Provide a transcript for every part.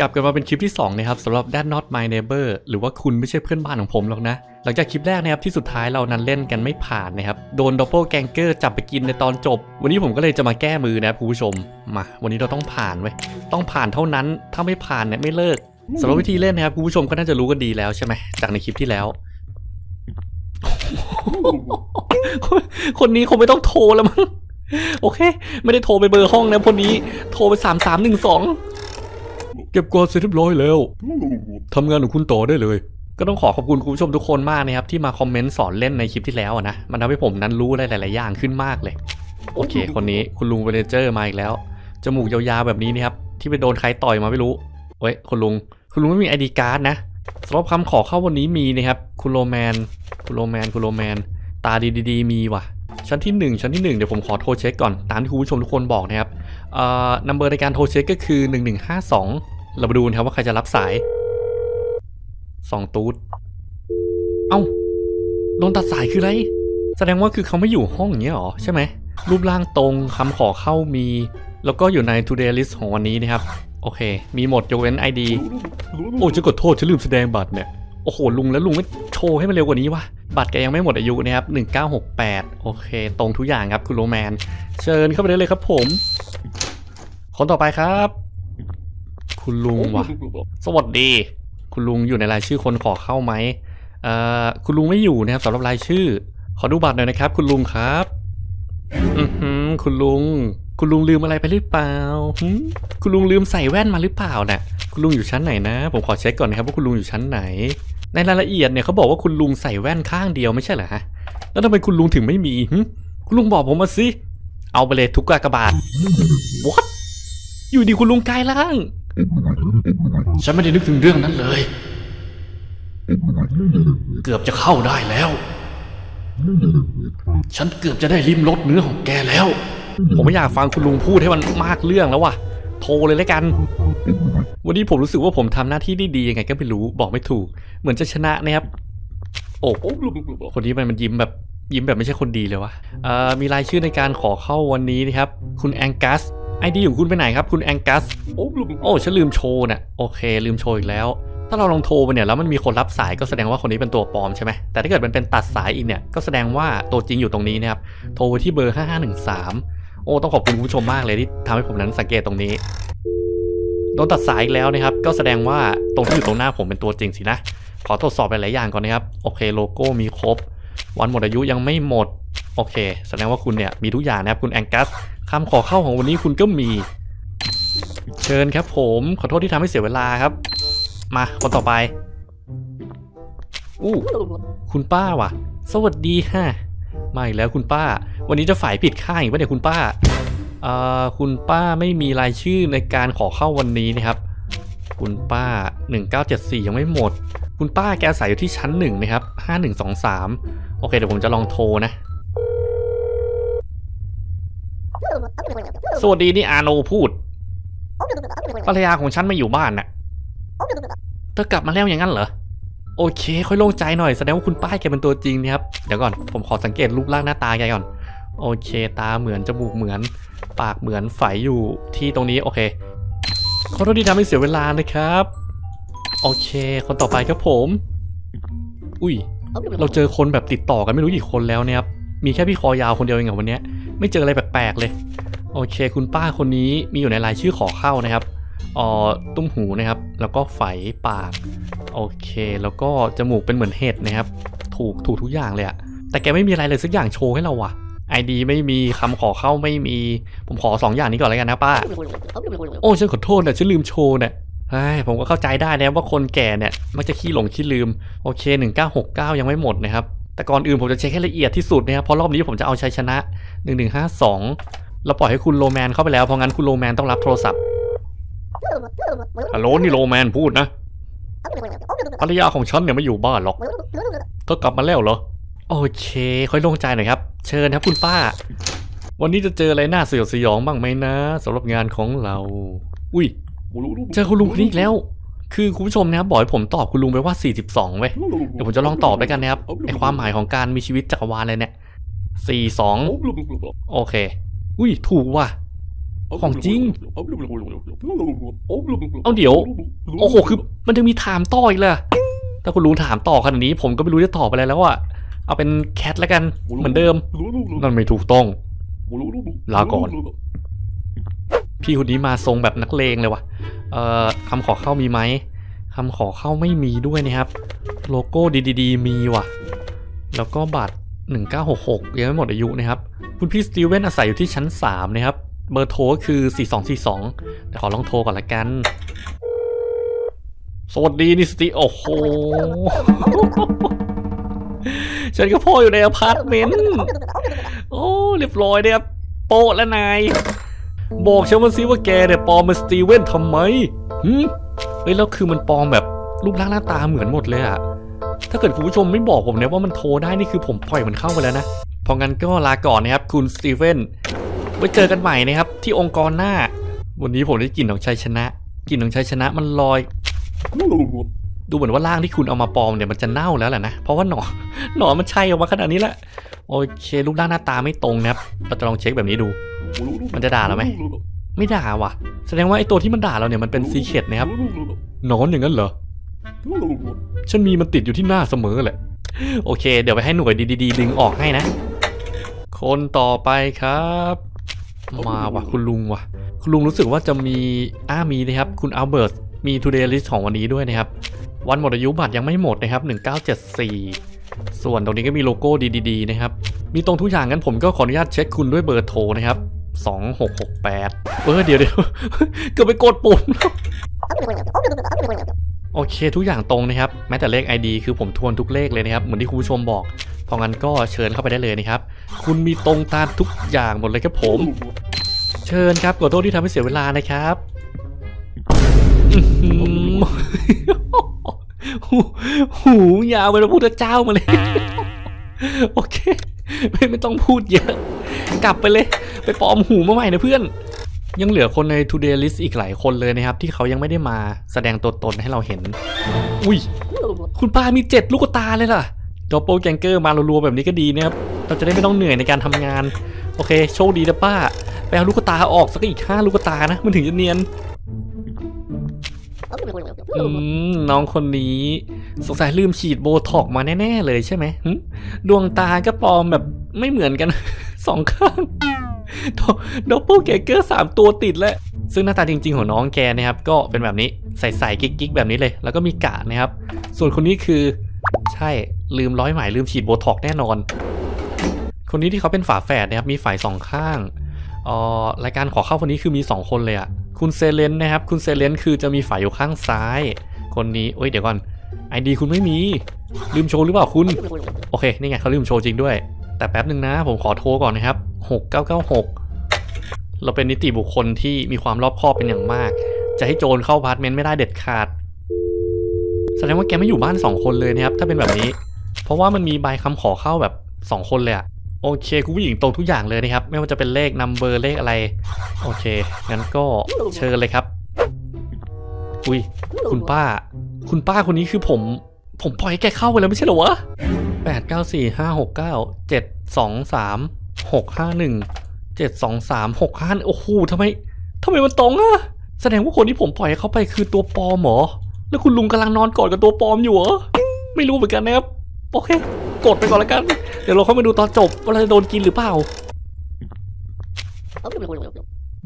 กลับกันมาเป็นคลิปที่2นะครับสำหรับ That Not My Neighbor หรือว่าคุณไม่ใช่เพื่อนบ้านของผมหรอกนะ หลังจากคลิปแรกนะครับที่สุดท้ายเรานั้นเล่นกันไม่ผ่านนะครับ โดน Double g a n g e r จับไปกินในตอนจบ วันนี้ผมก็เลยจะมาแก้มือนะครับคุณผู้ชม มาวันนี้เราต้องผ่านไว้ต้องผ่านเท่านั้นถ้าไม่ผ่านเนี่ยไม่เลิกสำหรับวิธีเล่นนะครับคุณผู้ชมก็น่าจะรู้กันดีแล้วใช่ไหมจากในคลิปที่แล้ว คนนี้คงไม่ต้องโทรแล้วมั้งโอเค ไม่ได้โทรไปเบอร์ห้องนะคนนี้ โทรไปสามสามหนึ่งสอง เก็บกวาดเสร็จเรียบร้อยแล้วทำงานของคุณต่อได้เลย ก็ต้องขอขอบคุณคุณผู้ชมทุกคนมากนะครับ ที่มาคอมเมนต์สอนเล่นในคลิปที่แล้วอะนะ มันทำให้ผมนั้นรู้อะไรหลาย ๆ อย่างขึ้นมากเลย โอเค คนนี้คุณลุงเวเนเจอร์มาอีกแล้ว จมูกยาว ๆ แบบนี้นี่ครับ ที่ไปโดนใครต่อยมาไม่รู้เว้ยคุณลุง คุณลุงไม่มีไอดีการ์ดนะสำหรับคำขอเข้าวันนี้มีนะครับ คุณโรแมน คุณโรแมน คุณโรแมน ตาดีๆ มีว่ะ ชั้นที่ 1 ชั้นที่ 1 เดี๋ยวผมขอโทรเช็คก่อน ตามที่คุณผู้ชมทุกคนบอกนะครับเอ่อนัมเบอร์ในการโทรเช็คก็คือ 1152 เรามาดูนะครับว่าใครจะรับสาย2ตูดเอ้าโดนตัดสายคืออะไร แสดงว่าคือเขาไม่อยู่ห้องอย่างเงี้ยหรอ ใช่ไหม รูปร่างตรงคำขอเข้ามี แล้วก็อยู่ใน today list ของวันนี้นะครับ โอเค มีหมดยกเว้น ID โอ้จะกดโทษฉันลืมแสดงบัตรเนี่ย โอ้โห ลุงแล้วลุงไม่โชว์ให้มันเร็วกว่านี้วะ บัตรแกยังไม่หมดอายุนะครับ 1968 โอเค ตรงทุกอย่างครับคุณโรแมน เชิญเข้าไปได้เลยครับผม คนต่อไปครับ คุณลุงวะสวัสดี คุณลุงอยู่ในรายชื่อคนขอเข้าไหมเอ่อคุณลุงไม่อยู่นะครับสำหรับรายชื่อ ขอดูบัตรหน่อยนะครับ คุณลุงครับ อือหือคุณลุง คุณลุงลืมอะไรไปหรือเปล่าหึคุณลุงลืมใส่แว่นมาหรือเปล่าน่ะ คุณลุงอยู่ชั้นไหนนะ ผมขอเช็คก่อนนะครับว่าคุณลุงอยู่ชั้นไหน ในรายละเอียดเนี่ยเขาบอกว่าคุณลุงใส่แว่นข้างเดียวไม่ใช่เหรอฮะ แล้วทำไมคุณลุงถึงไม่มีหึคุณลุงบอกผมมาสิ เอาไปเลยทุกกากบาท what อยู่ดีคุณลุงกลายร่าง ฉันไม่ได้นึกถึงเรื่องนั้นเลย เกือบจะเข้าได้แล้ว ฉันเกือบจะได้ริมรสเนื้อของแกแล้ว ผมไม่อยากฟังคุณลุงพูดให้มันมากเรื่องแล้วว่ะ โทรเลยแล้วกัน วันนี้ผมรู้สึกว่าผมทำหน้าที่ได้ดียังไงก็ไม่รู้บอกไม่ถูก เหมือนจะชนะนะครับ โอ้โหคนนี้มันมันยิ้มแบบยิ้มแบบไม่ใช่คนดีเลยวะเอ่อมีรายชื่อในการขอเข้าวันนี้นะครับ คุณแองกัส ไอดีของคุณไปไหนครับคุณแองกัสโอ้ลงโอ้ฉันลืมโชว์น่ะโอเคลืมโชว์อีกแล้ว ถ้าเราลองโทรไปเนี่ยแล้วมันมีคนรับสายก็แสดงว่าคนนี้เป็นตัวปลอมใช่ไหมแต่ถ้าเกิดมันเป็นตัดสายอีกเนี่ยก็แสดงว่าตัวจริงอยู่ตรงนี้นะครับโทรไปที่เบอร์ 5513 โอ้ต้องขอบคุณคุณผู้ชมมากเลยที่ทำให้ผมนั้นสังเกตตรงนี้โดนตัดสายอีกแล้วนะครับก็แสดงว่าตรงที่อยู่ตรงหน้าผมเป็นตัวจริงสินะขอตรวจสอบหลายๆอย่างก่อนนะครับโอเคโลโก้มีครบ วันหมดอายุยังไม่หมดโอเค แสดงว่าคุณเนี่ยมีทุกอย่างนะครับคุณแองกัส คำขอเข้าของวันนี้คุณก็มี เชิญครับผมขอโทษที่ทำให้เสียเวลาครับ มาคนต่อไปอู้คุณป้าว่ะ สวัสดีฮะมาอีกแล้วคุณป้า วันนี้จะฝ่ายผิดข้างอีกปะเนี่ยคุณป้าเอ่อคุณป้าไม่มีรายชื่อในการขอเข้าวันนี้นะครับ คุณป้า 1974 ยังไม่หมด คุณป้าแกอาศัยอยู่ที่ชั้นหนึ่งนะครับ 5123 โอเคเดี๋ยวผมจะลองโทรนะ สวัสดีนี่อาโนพูด ภรรยาของฉันไม่อยู่บ้านน่ะ เธอกลับมาแล้วอย่างนั้นเหรอ โอเค ค่อยโล่งใจหน่อย แสดงว่าคุณป้ายแกเป็นตัวจริงนะครับ เดี๋ยวก่อน ผมขอสังเกตรูปร่างหน้าตาแกก่อน โอเค ตาเหมือน จมูกเหมือน ปากเหมือน ไฝอยู่ที่ตรงนี้ โอเค ขอโทษที่ทำให้เสียเวลานะครับ โอเค คนต่อไปครับผม อุ้ย เราเจอคนแบบติดต่อกันไม่รู้กี่คนแล้วเนี่ยครับ มีแค่พี่คอยาวคนเดียวเองเหรอวันนี้ ไม่เจออะไรแปลกๆเลย โอเค คุณป้าคนนี้มีอยู่ในรายชื่อขอเข้านะครับออตุ้มหูนะครับ แล้วก็ไฝปาก โอเค แล้วก็จมูกเป็นเหมือนเห็ดนะครับ ถูกถูกทุกอย่างเลยอะแต่แกไม่มีอะไรเลยสักอย่างโชว์ให้เราว่ะ ID ไม่มีคำขอเข้าไม่มี ผมขอสองอย่างนี้ก่อนแล้วกันนะป้า โอ้ฉันขอโทษนะฉันลืมโชว์เนี่ยเฮ้ยผมก็เข้าใจได้นะว่าคนแก่เนี่ยมักจะขี้หลงขี้ลืม โอเค 1969 ยังไม่หมดนะครับ แต่ก่อนอื่นผมจะเช็คให้ละเอียดที่สุดนะครับเพราะรอบนี้ผมจะเอาชัยชนะ 1152เราปล่อยให้คุณโรแมนเข้าไปแล้วเพราะงั้นคุณโรแมนต้องรับโทรศัพท์ฮัลโหลนี่โรแมนพูดนะภรรยาของฉันเนี่ยไม่อยู่บ้านหรอกเธอกลับมาแล้วเหรอโอเค ค่อยโล่งใจหน่อยครับ เชิญครับคุณป้า วันนี้จะเจออะไรน่าสยดสยองบ้างไหมนะสำหรับงานของเรา อุ้ยเจอคุณลุงคนนี้อีกแล้ว คือคุณผู้ชมนะครับบอกให้ผมตอบคุณลุงไปว่า 42เว้ยเดี๋ยวผมจะลองตอบไปกันนะครับไอความหมายของการมีชีวิตจักรวาลเลยเนี่ย42โอเค อุ้ยถูกว่ะของจริง เอาเดี๋ยว โอ้โห คือมันจะมีถามต่ออีกเลยอะถ้าคุณลุงถามต่อขนาดนี้ ผมก็ไม่รู้จะตอบอะไรแล้วอะเอาเป็นแคทแล้วกัน เหมือนเดิม นั่นไม่ถูกต้อง ลาก่อน พี่คนนี้มาทรงแบบนักเลงเลยว่ะ เอ่อคำขอเข้ามีไหมคำขอเข้าไม่มีด้วยนะครับ โลโก้ดีๆมีว่ะ แล้วก็บัตร 1966 ยังไม่หมดอายุนะครับ คุณพี่สตีเวนอาศัยอยู่ที่ชั้น 3 นะครับ เบอร์โทรคือ 4242แต่ขอลองโทรก่อนละกัน สวัสดีนี่สตีโอ้โห ฉันก็พ่ออยู่ในอพาร์ตเมนต์ โอ้ เรียบร้อยเนี่ยครับโปะแล้วนาย บอกฉันมาสิว่าแกเนี่ยปลอมเป็นสตีเวนทำไมหืมเฮ้ยแล้วคือมันปลอมแบบรูปร่างหน้าตาเหมือนหมดเลยอะถ้าเกิดคุณผู้ชมไม่บอกผมเนี่ยว่ามันโทรได้นี่คือผมปล่อยมันเข้าไปแล้วนะ เพราะงั้นก็ลาก่อนนะครับคุณสตีเวนไว้เจอกันใหม่นะครับที่องค์กรหน้า วันนี้ผมได้กลิ่นของชัยชนะกลิ่นของชัยชนะมันลอย ดูเหมือนว่าร่างที่คุณเอามาปลอมเนี่ยมันจะเน่าแล้วแหละนะ เพราะว่าหนอนหนอนมันชัยออกมาขนาดนี้แหละ โอเครูปร่างหน้าตาไม่ตรงนะครับ เราจะลองเช็คแบบนี้ดู มันจะด่าเราไหมไม่ด่าว่ะ แสดงว่าไอ้ตัวที่มันด่าเราเนี่ยมันเป็นซีเคดนะครับหนอนอย่างนั้นเหรอฉันมีมันติดอยู่ที่หน้าเสมอแหละ โอเค เดี๋ยวไปให้หน่วยดีๆดึงออกให้นะ คนต่อไปครับ มาว่ะคุณลุงว่ะ คุณลุงรู้สึกว่าจะมีอ้ามีนะครับ คุณอัลเบิร์ตมีทูเดย์ลิสของวันนี้ด้วยนะครับ วันหมดอายุบัตรยังไม่หมดนะครับ 1974 ส่วนตรงนี้ก็มีโลโก้ดีๆนะครับ มีตรงทุกอย่างงั้นผมก็ขออนุญาตเช็คคุณด้วยเบอร์โทรนะครับ 2668เออเดี๋ยวเดี๋ยวเกือบไปกดปุ่มโอเคทุกอย่างตรงนะครับ แม้แต่เลข ID คือผมทวนทุกเลขเลยนะครับ เหมือนที่คุณผู้ชมบอกเพราะงั้นก็เชิญเข้าไปได้เลยนะครับ คุณมีตรงตามทุกอย่างหมดเลยครับผม เชิญครับขอโทษที่ทำให้เสียเวลานะครับหูหูยาวเป็นพระพุทธเจ้ามาเลย โอเค ไม่ไม่ต้องพูดเยอะ กลับไปเลย ไปปลอมหูมาใหม่นะเพื่อน ยังเหลือคนใน Today List อีกหลายคนเลยนะครับ ที่เขายังไม่ได้มาแสดงตัวตนให้เราเห็น อุ้ย คุณป้ามีเจ็ดลูกตาเลยล่ะดอปเปิลแกงเกอร์มารัวๆแบบนี้ก็ดีนะครับ เราจะได้ไม่ต้องเหนื่อยในการทำงาน โอเค โชคดีนะป้า ไปเอาลูกตาออกสักอีกห้าลูกตานะ มันถึงจะเนียน อืมน้องคนนี้ สงสัยลืมฉีดโบท็อกมาแน่ ๆ เลยใช่ไหมดวงตาก็ปลอมแบบไม่เหมือนกัน สองข้างดอปเปิลแกเกอร์สามตัวติดแล้ว ซึ่งหน้าตาจริง ๆ ของน้องแกนะครับ ก็เป็นแบบนี้ใส่ๆกิ๊กๆ แบบนี้เลย แล้วก็มีกาดนะครับ ส่วนคนนี้คือ ใช่ลืมร้อยไหมลืมฉีดโบท็อกแน่นอน คนนี้ที่เขาเป็นฝาแฝดนะครับ มีฝ่ายสองข้าง รายการขอเข้าคนนี้คือมี 2 คนเลยอะคุณเซเลนนะครับ คุณเซเลนคือจะมีฝ่ายอยู่ข้างซ้าย คนนี้เอ้ยเดี๋ยวก่อนไอดีคุณไม่มี ลืมโชว์หรือเปล่าคุณ โอเค นี่ไงเขาลืมโชว์จริงด้วย แต่แป๊บหนึ่งนะ ผมขอโทรก่อนนะครับ 6996 เราเป็นนิติบุคคลที่มีความรอบคอบเป็นอย่างมาก จะให้โจรเข้าพาร์ตเมนต์ไม่ได้เด็ดขาด แสดงว่าแกไม่อยู่บ้าน 2 คนเลยนะครับ ถ้าเป็นแบบนี้ เพราะว่ามันมีใบคำขอเข้าแบบ 2 คนเลยอะ โอเคคุณผู้หญิงตรงทุกอย่างเลยนะครับ ไม่ว่าจะเป็นเลขนัมเบอร์เลขอะไร โอเค งั้นก็เชิญเลยครับ อุ้ยคุณป้า คุณป้าคนนี้คือผม ผมปล่อยให้แกเข้าไปแล้วไม่ใช่เหรอวะแปดเก้าสี่ห้าหกเก้าเจ็ดสองสามหกห้าหนึ่งเจ็ดสองสามหกห้าโอ้โหทำไมทำไมมันตรงอะแสดงว่าคนที่ผมปล่อยให้เขาไปคือตัวปอมหรอ แล้วคุณลุงกำลังนอนกอดกับตัวปอมอยู่เหรอ ไม่รู้เหมือนกันนะครับ โอเค กดไปก่อนแล้วกัน ดี๋ยวเราเข้ามาดูตอนจบว่าเราจะโดนกินหรือเปล่า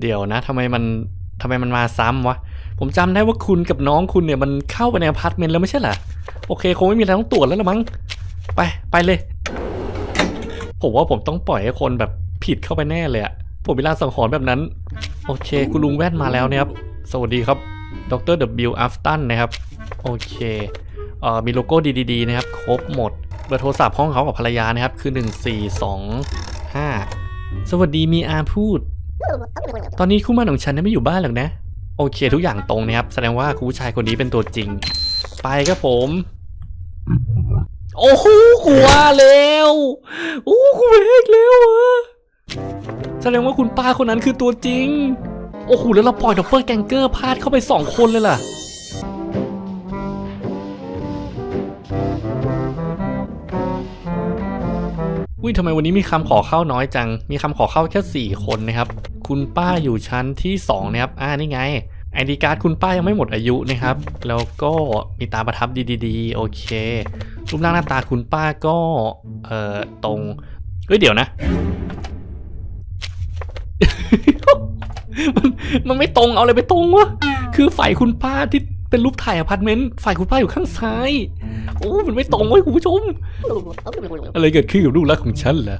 เดี๋ยวนะทำไมมันทำไมมันมาซ้ำวะ ผมจำได้ว่าคุณกับน้องคุณเนี่ยมันเข้าไปในอพาร์ตเมนต์แล้วไม่ใช่เหรอ โอเคคงไม่มีอะไรต้องตรวจแล้วละมั้ง ไปไปเลย ผมว่าผมต้องปล่อยให้คนแบบผิดเข้าไปแน่เลยอะผมมีลาสังหรณ์แบบนั้น โอเค คุณลุงแว่นมาแล้วนะครับ สวัสดีครับ ดร W อัฟตันนะครับ โอเคเอ่อมีโลโก้ดีๆนะครับ ครบหมด บอร์โทรศัพท์ห้องเขากับภรรยานะครับ คือ 1425 สวัสดีมีอาพูด ตอนนี้คู่มั่นของฉันไม่อยู่บ้านหรอกนะ โอเคทุกอย่างตรงนะครับ แสดงว่าคุณผู้ชายคนนี้เป็นตัวจริง ไปครับผม โอ้โหขัวแล้วโอ้ขัวเอกแล้วอะแสดงว่าคุณป้าคนนั้นคือตัวจริง โอ้โหแล้วเราปล่อยดอปเปอร์แกงเกอร์พลาดเข้าไปสองคนเลยล่ะ อุ้ยทำไมวันนี้มีคำขอเข้าน้อยจัง มีคำขอเข้าแค่4คนนะครับ คุณป้าอยู่ชั้นที่สองนะครับ อ่านี่ไงไอดีการ์ดคุณป้ายังไม่หมดอายุนะครับ แล้วก็มีตาประทับดีๆ โอเค รูปร่างหน้าตาคุณป้าก็ เอ่อ ตรง เฮ้ย เดี๋ยวนะ มันมันไม่ตรง เอาอะไรไปตรงวะ คือฝ่ายคุณป้าที่ เป็นรูปถ่ายอพาร์ตเมนต์ฝ่ายคุณป้าอยู่ข้างซ้าย โอ้มันไม่ตรงเว้ยคุณผู้ชม อะไรเกิดขึ้นกับลูกรักของฉันเหรอ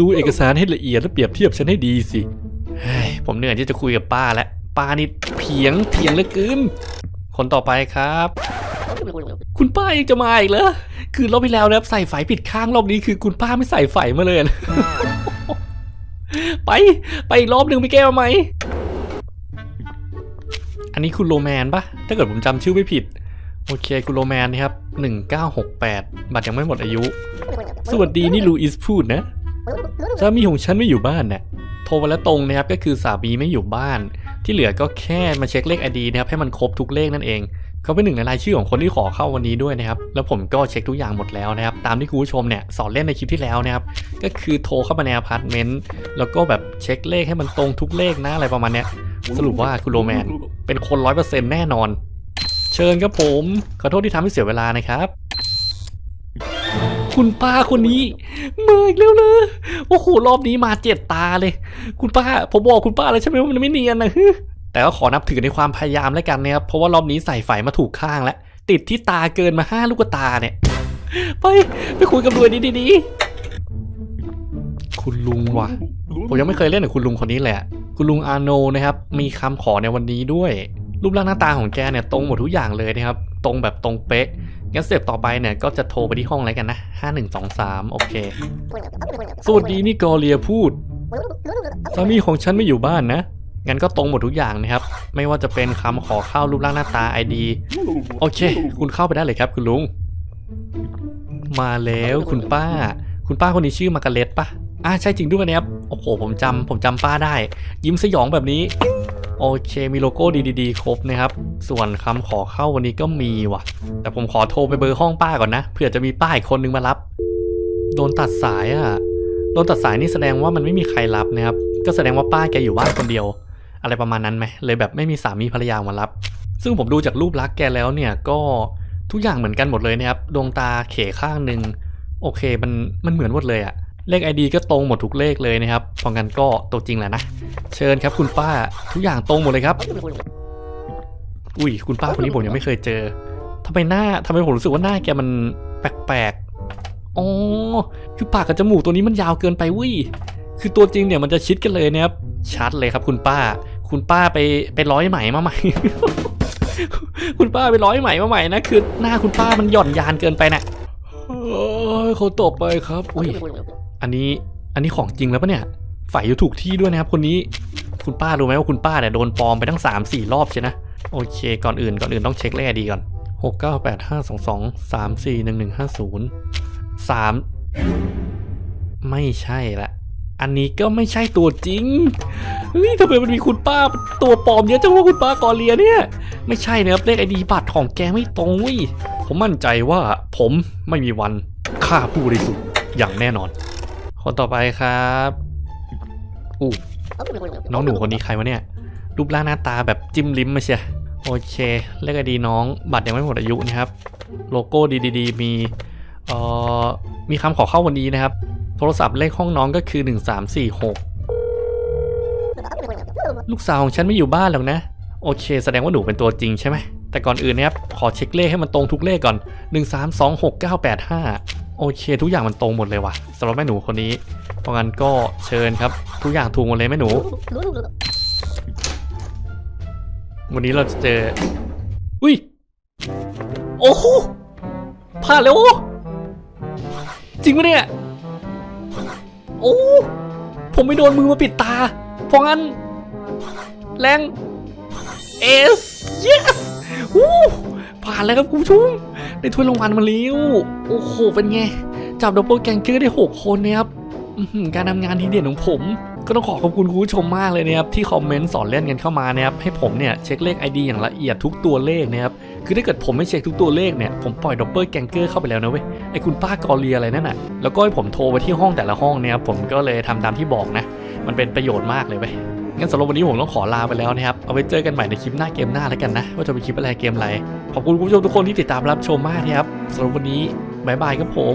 ดูเอกสารให้ละเอียดและเปรียบเทียบฉันให้ดีสิเฮ้ยผมเหนื่อยที่จะคุยกับป้าแล้วป้านี่เถียงเถียงเหลือเกินคนต่อไปครับ คุณป้ายังจะมาอีกเหรอคือรอบที่แล้วนะครับใส่ไฟผิดข้างรอบนี้คือคุณป้าไม่ใส่ไฟมาเลยนะไป ไปอีกรอบหนึ่งไปแก้มาไหม อันนี้คุณโรแมนปะถ้าเกิดผมจำชื่อไม่ผิด โอเคคุณโรแมนนะครับ 1968 บัตรยังไม่หมดอายุ สวัสดีนี่ลูอิสพูดนะสามีของฉันไม่อยู่บ้านน่ะโทรมาแล้วตรงนะครับก็คือสามีไม่อยู่บ้าน ที่เหลือก็แค่มาเช็คเลขอดีนะครับให้มันครบทุกเลขนั่นเอง เขาเป็นหนึ่งในรายชื่อของคนที่ขอเข้าวันนี้ด้วยนะครับแล้วผมก็เช็คทุกอย่างหมดแล้วนะครับตามที่คุณผู้ชมเนี่ยสอนเล่นในคลิปที่แล้วนะครับก็คือโทรเข้ามาในอพาร์ตเมนต์แล้วก็แบบเช็คเลขให้มันตรงทุกเลขนะอะไรประมาณเนี้ยสรุปว่าคุณโรแมนเป็นคนร้อยเปอร์เซ็นต์แน่นอน เชิญครับผมขอโทษที่ทำให้เสียเวลานะครับ คุณป้าคนนี้มาอีกแล้วเลยโอ้โหรอบนี้มาเจ็ดตาเลย คุณป้าผมบอกคุณป้าแล้วใช่ไหมว่ามันไม่เนียนนะฮึ แต่ก็ขอนับถือในความพยายามแล้วกันนะครับ เพราะว่ารอบนี้ใส่ไฟมาถูกข้างแล้ว ติดที่ตาเกินมาห้าลูกตาเนี่ย ไป ไปคุยกับรวยดีๆคุณลุงว่ะ ผมยังไม่เคยเล่นกับคุณลุงคนนี้เละ คุณลุงอาโนนะครับ มีคำขอในวันนี้ด้วย รูปร่างหน้าตาของแกเนี่ยตรงหมดทุกอย่างเลยนะครับ ตรงแบบตรงเป๊ะ งั้นสเต็ปต่อไปเนี่ยก็จะโทรไปที่ห้องอะไรกันนะ5123โอเค สวัสดีนี่กอเลียพูด สามีของฉันไม่อยู่บ้านนะ งั้นก็ตรงหมดทุกอย่างนะครับ ไม่ว่าจะเป็นคำขอเข้ารูปร่างหน้าตา ID โอเค คุณเข้าไปได้เลยครับ คุณลุง มาแล้วคุณป้า คุณป้าคนนี้ชื่อมากาเร็ตปะอ่าใช่จริงด้วยนะครับ โอ้โห ผมจำผมจำป้าได้ ยิ้มสยองแบบนี้ โอเค มีโลโก้ดีๆ ครบนะครับ ส่วนคำขอเข้าวันนี้ก็มีว่ะ แต่ผมขอโทรไปเบอร์ห้องป้าก่อนนะ เผื่อจะมีป้าอีกคนนึงมารับ โดนตัดสายอะ่ะ โดนตัดสายนี่แสดงว่ามันไม่มีใครรับนะครับ ก็แสดงว่าป้าแกอยู่บ้านคนเดียว อะไรประมาณนั้นไหมเลยแบบไม่มีสามีภรรยามารับ ซึ่งผมดูจากรูปลักษณ์แกแล้วเนี่ยก็ทุกอย่างเหมือนกันหมดเลยนะครับดวงตาเขข้างหนึ่งโอเคมันมันเหมือนหมดเลยอะเลข ID ก็ตรงหมดทุกเลขเลยนะครับพราะงั้นก็ตัวจริงแหละนะ เชิญครับคุณป้าทุกอย่างตรงหมดเลยครับ อุ้ยคุณป้าคนนี้ผมยังไม่เคยเจอทำไมหน้าทำไมผมรู้สึกว่าหน้าแกมันแปลกๆอ๋อคือปากกับจมูกตัวนี้มันยาวเกินไปวิคือตัวจริงเนี่ยมันจะชิดกันเลยนะครับ ชัดเลยครับคุณป้า คุณป้าไปไปร้อยไหมมาใหม่ คุณป้าไปร้อยไหมมาใหม่นะคือหน้าคุณป้ามันหย่อนยานเกินไปนะเอ้ยเขาตบไปครับ อุ้ย อันนี้อันนี้ของจริงแล้วปะเนี่ย ฝ่ายอยู่ถูกที่ด้วยนะครับคนนี้ คุณป้ารู้ไหมว่าคุณป้าเนี่ยโดนปลอมไปตั้ง 3 4 รอบใช่นะ โอเค ก่อนอื่นก่อนอื่นต้องเช็คเลขดีก่อน 6 9 8 5 2 2 3 4 1 1 5 0 3 ไม่ใช่ละ อันนี้ก็ไม่ใช่ตัวจริง เฮ้ยทำไมมันมีคุณป้าตัวปลอมเยอะจังว่าคุณป้ากอเลียเนี่ย ไม่ใช่นะครับเลขไอดีบัตรของแกไม่ตรงเว้ย ผมมั่นใจว่าผมไม่มีวันฆ่าผู้บริสุทธิ์อย่างแน่นอน คนต่อไปครับอู้น้องหนูคนนี้ใครวะเนี่ย รูปร่างหน้าตาแบบจิ้มลิ้มมาเชียโอเค เลขไอดีน้อง บัตรยังไม่หมดอายุนะครับ โลโก้ดีๆมีเอ่อมีคำขอเข้าวันนี้นะครับ โทรศัพท์เลขห้องน้องก็คือ 1346 ลูกสาวของฉันไม่อยู่บ้านหรอกนะ โอเค แสดงว่าหนูเป็นตัวจริงใช่ไหม แต่ก่อนอื่นนะครับ ขอเช็คเลขให้มันตรงทุกเลขก่อน 1326985 โอเค ทุกอย่างมันตรงหมดเลยว่ะสำหรับแม่หนูคนนี้ เพราะงั้นก็เชิญครับ ทุกอย่างถูกหมดเลยแม่หนู วันนี้เราจะเจอ อุ้ย โอ้โหผ่านแล้วจริงปะเนี่ย โอ้ ผมไม่โดนมือมาปิดตา เพราะงั้น แรง S yes วู้ผ่านแล้วครับคุณผู้ชมได้ถ้วยรางวัลมาแล้ว โอ้โห เป็นไง จับดับเบิลแกงเกอร์ได้ 6 คนนะครับ การทำงานที่เด่นของผม ก็ต้องขอขอบคุณคุณผู้ชมมากเลยนะครับที่คอมเมนต์สอนเล่นกันเข้ามานะครับให้ผมเนี่ยเช็คเลข ID อย่างละเอียดทุกตัวเลขนะครับคือถ้าเกิดผมไม่เช็คทุกตัวเลขเนี่ยผมปล่อยดอปเปอร์แกงเกอร์เข้าไปแล้วนะเว้ยไอคุณป้ากอเรียอะไรนั่นน่ะแล้วก็ให้ผมโทรไปที่ห้องแต่ละห้องนี่ยครับผมก็เลยทำตามที่บอกนะ มันเป็นประโยชน์มากเลยเว้ยงั้นสำหรับวันนี้ผมต้องขอลาไปแล้วนะครับ เอาไว้เจอกันใหม่ในคลิปหน้าเกมหน้าแล้วกันนะ ว่าจะเป็นคลิปอะไรเกมอะไร ขอบคุณคุณผู้ชมทุกคนที่ติดตามรับชมมากนะครับสำหรับวันนี้บายบายครับผม